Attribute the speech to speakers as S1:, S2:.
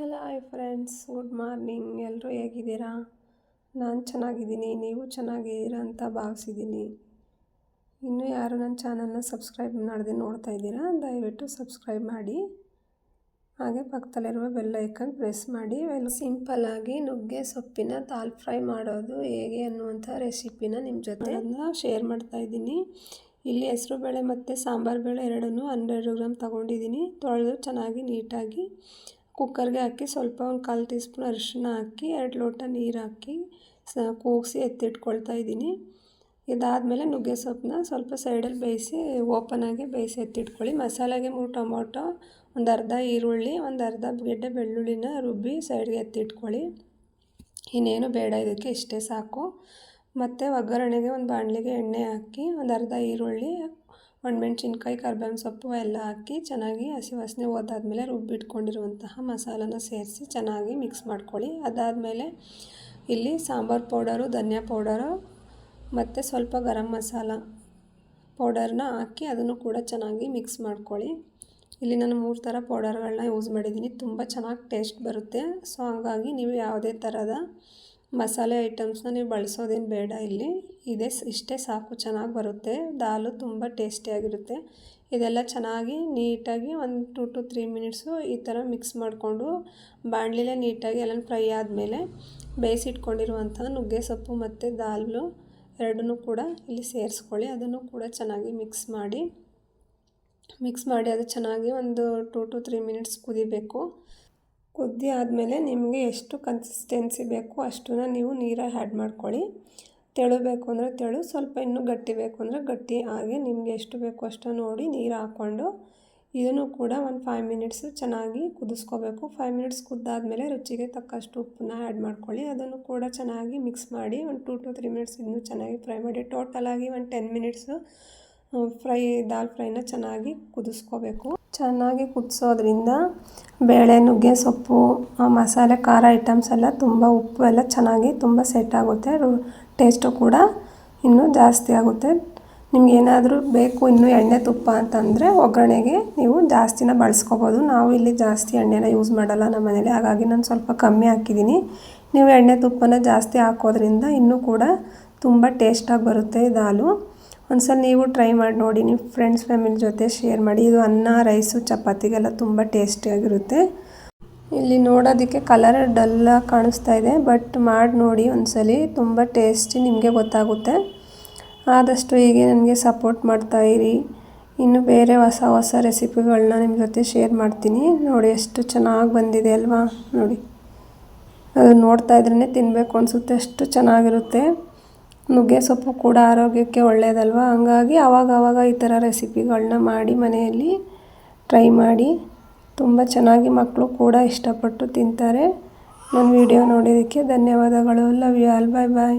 S1: Hello, hi friends. Good morning. ಎಲ್ಲರೂ ಹೇಗಿದ್ದೀರಾ? ನಾನು ಚೆನ್ನಾಗಿದ್ದೀನಿ. ನೀವು ಚೆನ್ನಾಗಿದ್ದೀರಾ ಅಂತ ಭಾವಿಸಿದ್ದೀನಿ. ಇನ್ನೂ ಯಾರು ನನ್ನ ಚಾನಲ್ನ ಸಬ್ಸ್ಕ್ರೈಬ್ ಮಾಡದೆ ನೋಡ್ತಾ ಇದ್ದೀರಾ, ದಯವಿಟ್ಟು ಸಬ್ಸ್ಕ್ರೈಬ್ ಮಾಡಿ. ಹಾಗೆ ಪಕ್ಕದಲ್ಲಿರುವ ಬೆಲ್ ಐಕನ್ ಪ್ರೆಸ್ ಮಾಡಿ. ವೆಲ್ ಸಿಂಪಲ್ಲಾಗಿ ನುಗ್ಗೆ ಸೊಪ್ಪಿನ ದಾಲ್ ಫ್ರೈ ಮಾಡೋದು ಹೇಗೆ ಅನ್ನುವಂಥ ರೆಸಿಪಿನ ನಿಮ್ಮ ಜೊತೆ ಶೇರ್ ಮಾಡ್ತಾ ಇದ್ದೀನಿ. ಇಲ್ಲಿ ಹೆಸರು ಬೇಳೆ ಮತ್ತು ಸಾಂಬಾರು ಬೇಳೆ ಎರಡನ್ನೂ ಹನ್ನೆರಡು ಗ್ರಾಮ್ ತೊಗೊಂಡಿದ್ದೀನಿ. ತೊಳೆದು ಚೆನ್ನಾಗಿ ನೀಟಾಗಿ ಕುಕ್ಕರ್ಗೆ ಹಾಕಿ ಸ್ವಲ್ಪ ಒಂದು ಕಾಲು ಟೀ ಸ್ಪೂನ್ ಅರಿಶಿನ ಹಾಕಿ, ಎರಡು ಲೋಟ ನೀರು ಹಾಕಿ ಸ ಕೂಗಿಸಿ ಎತ್ತಿಟ್ಕೊಳ್ತಾ ಇದ್ದೀನಿ. ಇದಾದಮೇಲೆ ನುಗ್ಗೆ ಸೊಪ್ಪನ್ನ ಸ್ವಲ್ಪ ಸೈಡಲ್ಲಿ ಬೇಯಿಸಿ ಓಪನಾಗಿ ಬೇಯಿಸಿ ಎತ್ತಿಟ್ಕೊಳ್ಳಿ. ಮಸಾಲೆಗೆ ಮೂರು ಟೊಮೊಟೊ, ಒಂದು ಅರ್ಧ ಈರುಳ್ಳಿ, ಒಂದು ಅರ್ಧ ಗೆಡ್ಡೆ ಬೆಳ್ಳುಳ್ಳಿನ ರುಬ್ಬಿ ಸೈಡ್ಗೆ ಎತ್ತಿಟ್ಕೊಳ್ಳಿ. ಇನ್ನೇನು ಬೇಡ, ಇದಕ್ಕೆ ಇಷ್ಟೇ ಸಾಕು. ಮತ್ತು ಒಗ್ಗರಣೆಗೆ ಒಂದು ಬಾಣಲೆಗೆ ಎಣ್ಣೆ ಹಾಕಿ, ಒಂದು ಅರ್ಧ ಈರುಳ್ಳಿ ಒಣಮೆಣ್ಸಿನ್ಕಾಯಿ ಕರ್ಬೇವಿನ ಸೊಪ್ಪು ಎಲ್ಲ ಹಾಕಿ ಚೆನ್ನಾಗಿ ಹಸಿ ವಾಸನೆ ಹೋದಾದ್ಮೇಲೆ ರುಬ್ಬಿಟ್ಕೊಂಡಿರುವಂತಹ ಮಸಾಲನ ಸೇರಿಸಿ ಚೆನ್ನಾಗಿ ಮಿಕ್ಸ್ ಮಾಡ್ಕೊಳ್ಳಿ. ಅದಾದಮೇಲೆ ಇಲ್ಲಿ ಸಾಂಬಾರು ಪೌಡರು, ಧನಿಯಾ ಪೌಡರು ಮತ್ತು ಸ್ವಲ್ಪ ಗರಂ ಮಸಾಲ ಪೌಡರ್ನ ಹಾಕಿ ಅದನ್ನು ಕೂಡ ಚೆನ್ನಾಗಿ ಮಿಕ್ಸ್ ಮಾಡ್ಕೊಳ್ಳಿ. ಇಲ್ಲಿ ನಾನು ಮೂರು ಥರ ಪೌಡರ್ಗಳನ್ನ ಯೂಸ್ ಮಾಡಿದ್ದೀನಿ. ತುಂಬ ಚೆನ್ನಾಗಿ ಟೇಸ್ಟ್ ಬರುತ್ತೆ. ಸೊ ಹಾಗಾಗಿ ನೀವು ಯಾವುದೇ ಥರದ ಮಸಾಲೆ ಐಟಮ್ಸ್ನ ನೀವು ಬಳಸೋದೇನು ಬೇಡ ಇಲ್ಲಿ. ಇದೇ ಇಷ್ಟೇ ಸಾಕು, ಚೆನ್ನಾಗಿ ಬರುತ್ತೆ. ದಾಲು ತುಂಬ ಟೇಸ್ಟಿಯಾಗಿರುತ್ತೆ. ಇದೆಲ್ಲ ಚೆನ್ನಾಗಿ ನೀಟಾಗಿ ಒಂದು ಟು ಟು ತ್ರೀ ಮಿನಿಟ್ಸು ಈ ಥರ ಮಿಕ್ಸ್ ಮಾಡಿಕೊಂಡು ಬಾಣಲಿಲೇ ನೀಟಾಗಿ ಎಲ್ಲ ಫ್ರೈ ಆದಮೇಲೆ ಬೇಯಿಸಿಟ್ಕೊಂಡಿರುವಂಥ ನುಗ್ಗೆ ಸೊಪ್ಪು ಮತ್ತು ದಾಲು ಎರಡನ್ನೂ ಕೂಡ ಇಲ್ಲಿ ಸೇರಿಸ್ಕೊಳ್ಳಿ. ಅದನ್ನು ಕೂಡ ಚೆನ್ನಾಗಿ ಮಿಕ್ಸ್ ಮಾಡಿ ಮಿಕ್ಸ್ ಮಾಡಿ ಅದು ಚೆನ್ನಾಗಿ ಒಂದು ಟು ಟು ತ್ರೀ ಮಿನಿಟ್ಸ್ ಕುದಿಬೇಕು. ಕುದ್ದಿ ಆದಮೇಲೆ ನಿಮಗೆ ಎಷ್ಟು ಕನ್ಸಿಸ್ಟೆನ್ಸಿ ಬೇಕು ಅಷ್ಟನ್ನು ನೀವು ನೀರು ಆ್ಯಡ್ ಮಾಡ್ಕೊಳ್ಳಿ. ತೆಳು ಬೇಕು ಅಂದರೆ ತೆಳು, ಸ್ವಲ್ಪ ಇನ್ನೂ ಗಟ್ಟಿ ಬೇಕು ಅಂದರೆ ಗಟ್ಟಿ. ಹಾಗೆ ನಿಮಗೆ ಎಷ್ಟು ಬೇಕು ಅಷ್ಟು ನೋಡಿ ನೀರು ಹಾಕ್ಕೊಂಡು ಇದನ್ನು ಕೂಡ ಒಂದು ಫೈವ್ ಮಿನಿಟ್ಸ್ ಚೆನ್ನಾಗಿ ಕುದಿಸ್ಕೋಬೇಕು. ಫೈವ್ ಮಿನಿಟ್ಸ್ ಕುದ್ದಾದಮೇಲೆ ರುಚಿಗೆ ತಕ್ಕಷ್ಟು ಉಪ್ಪನ್ನ ಆ್ಯಡ್ ಮಾಡ್ಕೊಳ್ಳಿ. ಅದನ್ನು ಕೂಡ ಚೆನ್ನಾಗಿ ಮಿಕ್ಸ್ ಮಾಡಿ ಒಂದು ಟೂ ಟು ತ್ರೀ ಮಿನಿಟ್ಸ್ ಇನ್ನೂ ಚೆನ್ನಾಗಿ ಫ್ರೈ ಮಾಡಿ. ಟೋಟಲಾಗಿ ಒಂದು ಟೆನ್ ಮಿನಿಟ್ಸು ಫ್ರೈ ದಾಲ್ ಫ್ರೈನ ಚೆನ್ನಾಗಿ ಕುದಿಸ್ಕೋಬೇಕು. ಚೆನ್ನಾಗಿ ಕುದಿಸೋದ್ರಿಂದ ಬೇಳೆ, ನುಗ್ಗೆ, ಸೊಪ್ಪು ಮಸಾಲೆ, ಖಾರ ಐಟಮ್ಸ್ ಎಲ್ಲ ತುಂಬ ಉಪ್ಪು ಎಲ್ಲ ಚೆನ್ನಾಗಿ ತುಂಬ ಸೆಟ್ ಆಗುತ್ತೆ. ಟೇಸ್ಟು ಕೂಡ ಇನ್ನೂ ಜಾಸ್ತಿ ಆಗುತ್ತೆ. ನಿಮ್ಗೆ ಏನಾದರೂ ಬೇಕು ಇನ್ನೂ ಎಣ್ಣೆ ತುಪ್ಪ ಅಂತಂದರೆ ಒಗ್ಗರಣೆಗೆ ನೀವು ಜಾಸ್ತಿನ ಬಳಸ್ಕೊಬೋದು. ನಾವು ಇಲ್ಲಿ ಜಾಸ್ತಿ ಎಣ್ಣೆನ ಯೂಸ್ ಮಾಡಲ್ಲ ನಮ್ಮ ಮನೇಲಿ, ಹಾಗಾಗಿ ನಾನು ಸ್ವಲ್ಪ ಕಮ್ಮಿ ಹಾಕಿದ್ದೀನಿ. ನೀವು ಎಣ್ಣೆ ತುಪ್ಪನ ಜಾಸ್ತಿ ಹಾಕೋದ್ರಿಂದ ಇನ್ನೂ ಕೂಡ ತುಂಬ ಟೇಸ್ಟಾಗಿ ಬರುತ್ತೆ ದಾಲು. ಒಂದ್ಸಲ ನೀವು ಟ್ರೈ ಮಾಡಿ ನೋಡಿ ನಿಮ್ಮ ಫ್ರೆಂಡ್ಸ್ ಫ್ಯಾಮಿಲಿ ಜೊತೆ ಶೇರ್ ಮಾಡಿ. ಇದು ಅನ್ನ ರೈಸು ಚಪಾತಿಗೆಲ್ಲ ತುಂಬ ಟೇಸ್ಟಿಯಾಗಿರುತ್ತೆ ಇಲ್ಲಿ ನೋಡೋದಕ್ಕೆ ಕಲರ್ ಡಲ್ಲಾಗಿ ಕಾಣಿಸ್ತಾ ಇದೆ ಬಟ್ ಮಾಡಿ ನೋಡಿ ಒಂದ್ಸಲಿ. ತುಂಬ ಟೇಸ್ಟಿ ನಿಮಗೆ ಗೊತ್ತಾಗುತ್ತೆ. ಆದಷ್ಟು ಹೀಗೆ ನನಗೆ ಸಪೋರ್ಟ್ ಮಾಡ್ತಾಯಿರಿ ಇನ್ನು ಬೇರೆ ಹೊಸ ಹೊಸ ರೆಸಿಪಿಗಳನ್ನ ನಿಮ್ಮ ಜೊತೆ ಶೇರ್ ಮಾಡ್ತೀನಿ. ನೋಡಿ, ಎಷ್ಟು ಚೆನ್ನಾಗಿ ಬಂದಿದೆ ಅಲ್ವಾ? ನೋಡಿ. ಅದು ನೋಡ್ತಾ ಇದ್ರೇ ತಿನ್ನಬೇಕು ಅನಿಸುತ್ತೆ, ಅಷ್ಟು ಚೆನ್ನಾಗಿರುತ್ತೆ. ನುಗ್ಗೆ ಸೊಪ್ಪು ಕೂಡ ಆರೋಗ್ಯಕ್ಕೆ ಒಳ್ಳೆಯದಲ್ವ ಹಂಗಾಗಿ ಆವಾಗ ಈ ಥರ ರೆಸಿಪಿಗಳನ್ನ ಮಾಡಿ ಮನೆಯಲ್ಲಿ ಟ್ರೈ ಮಾಡಿ. ತುಂಬ ಚೆನ್ನಾಗಿ ಮಕ್ಕಳು ಕೂಡ ಇಷ್ಟಪಟ್ಟು ತಿಂತಾರೆ. ನನ್ನ ವಿಡಿಯೋ ನೋಡಿದ್ದಕ್ಕೆ ಧನ್ಯವಾದಗಳು. Love you all bye bye